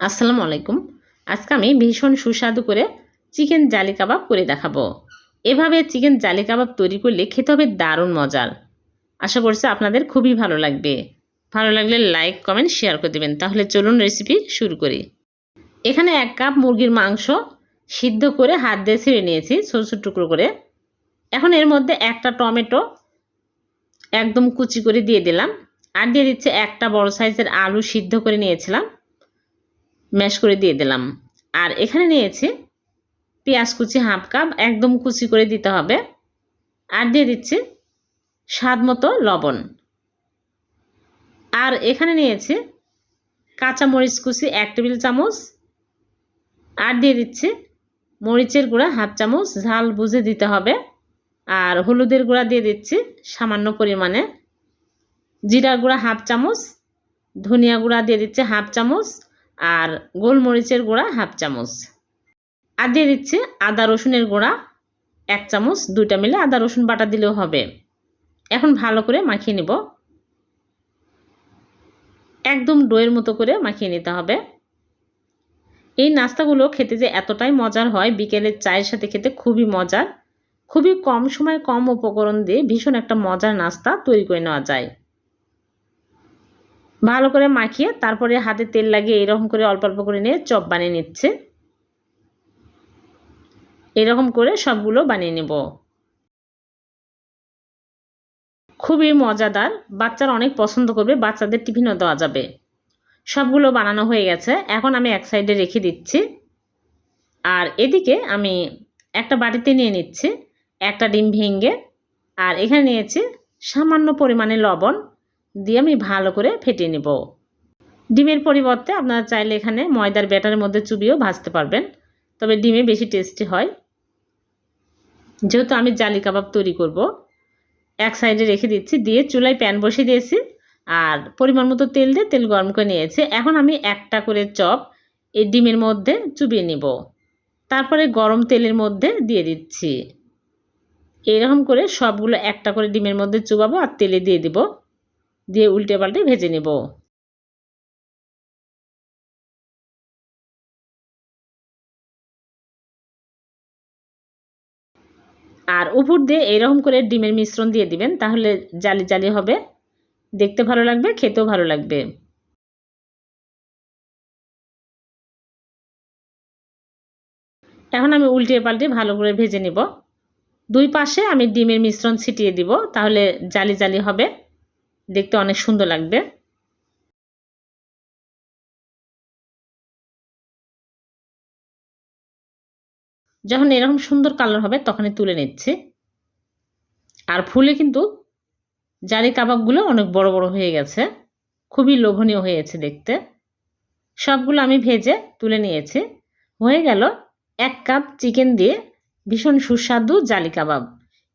আসসালামু আলাইকুম। আজকে আমি ভীষণ সুস্বাদু করে চিকেন জালি কাবাব করে দেখাবো। এভাবে চিকেন জালি কাবাব তৈরি করলে খেতে হবে দারুণ মজার। আশা করছি আপনাদের খুবই ভালো লাগবে। ভালো লাগলে লাইক, কমেন্ট, শেয়ার করে দেবেন। তাহলে চলুন রেসিপি শুরু করি। এখানে এক কাপ মুরগির মাংস সিদ্ধ করে হাত দিয়ে ছেড়ে নিয়েছি, ছোটো ছোটো টুকরো করে। এখন এর মধ্যে একটা টমেটো একদম কুচি করে দিয়ে দিলাম। আর দিয়ে দিচ্ছে একটা বড় সাইজের আলু সিদ্ধ করে নিয়েছিলাম। ম্যাশ করে দিয়ে দিলাম। আর এখানে নিয়েছি পেঁয়াজ কুচি হাফ কাপ, একদম কুচি করে দিতে হবে। আর দিয়ে দিচ্ছি স্বাদ মতো লবণ। আর এখানে নিয়েছি কাঁচা মরিচ কুচি এক টেবিল চামচ। আর দিয়ে দিচ্ছি মরিচের গুঁড়া হাফ চামচ, ঝাল বুঝে দিতে হবে। আর হলুদের গুঁড়া দিয়ে দিচ্ছি সামান্য পরিমাণে। জিরা গুঁড়া হাফ চামচ, ধনিয়া গুঁড়া দিয়ে দিচ্ছে হাফ চামচ। আর গোলমরিচের গুঁড়া হাফ চামচ। আর দিয়ে দিচ্ছি আদা রসুনের গুঁড়া এক চামচ, দুইটা মিলে আদা রসুন বাটা দিলেও হবে। এখন ভালো করে মাখিয়ে নিব। একদম ডোয়ের মতো করে মাখিয়ে নিতে হবে। এই নাস্তাগুলো খেতে যে এতটাই মজার হয়, বিকেলের চায়ের সাথে খেতে খুবই মজার। খুবই কম সময় কম উপকরণ দিয়ে ভীষণ একটা মজার নাস্তা তৈরি করে নেওয়া যায়। ভালো করে মাখিয়ে তারপরে হাতে তেল লাগিয়ে এরকম করে অল্প অল্প করে নিয়ে চপ বানিয়ে নিচ্ছে। এরকম করে সবগুলো বানিয়ে নেব। খুবই মজাদার। বাচ্চারা অনেক পছন্দ করবে, বাচ্চাদের টিফিনও দেওয়া যাবে। সবগুলো বানানো হয়ে গেছে। এখন আমি এক সাইডে রেখে দিচ্ছি। আর এদিকে আমি একটা বাটিতে নিয়ে নিচ্ছি, একটা ডিম ভেঙে। আর এখানে নিয়েছি সামান্য পরিমাণে লবণ। দিয়ে আমি ভালো করে ফেটিয়ে নেব। ডিমের পরিবর্তে আপনারা চাইলে এখানে ময়দার ব্যাটারের মধ্যে চুবিও ভাজতে পারবেন, তবে ডিমে বেশি টেস্টি হয়। যেহেতু আমি জালি কাবাব তৈরি করব, এক সাইডে রেখে দিচ্ছি, দিয়ে চুলায় প্যান বসিয়ে দিয়েছি, আর পরিমাণ মতো তেল দিয়ে তেল গরম করে নিয়েছি। এখন আমি একটা করে চপ এই ডিমের মধ্যে চুবিয়ে নিব। তারপরে গরম তেলের মধ্যে দিয়ে দিচ্ছি। এরকম করে সবগুলো একটা করে ডিমের মধ্যে চুবাবো আর তেলে দিয়ে দিব। দিয়ে উল্টে পাল্টে ভেজে নেব। আর উপর দিয়ে এরকম করে ডিমের মিশ্রণ দিয়ে দিবেন, তাহলে জালি জালি হবে। দেখতে ভালো লাগবে, খেতেও ভালো লাগবে। এখন আমি উল্টে পাল্টে ভালো করে ভেজে নিব। দুই পাশে আমি ডিমের মিশ্রণ ছিটিয়ে দিব, তাহলে জালি জালি হবে। দেখতে অনেক সুন্দর লাগবে। যখন এরকম সুন্দর কালার হবে তখনই তুলে নিচ্ছি। আর ফুলে কিন্তু জারি কাবাবগুলো অনেক বড় বড় হয়ে গেছে। খুবই লোভনীয় হয়েছে দেখতে। সবগুলো আমি ভেজে তুলে নিয়েছি। হয়ে গেল এক কাপ চিকেন দিয়ে ভীষণ সুস্বাদু জালি কাবাব।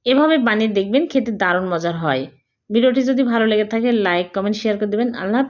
এভাবে বানিয়ে দেখবেন খেতে দারুণ মজার হয়। ভিডিওটি যদি ভালো লেগে থাকে লাইক কমেন্ট শেয়ার করে দেবেন। আল্লাহ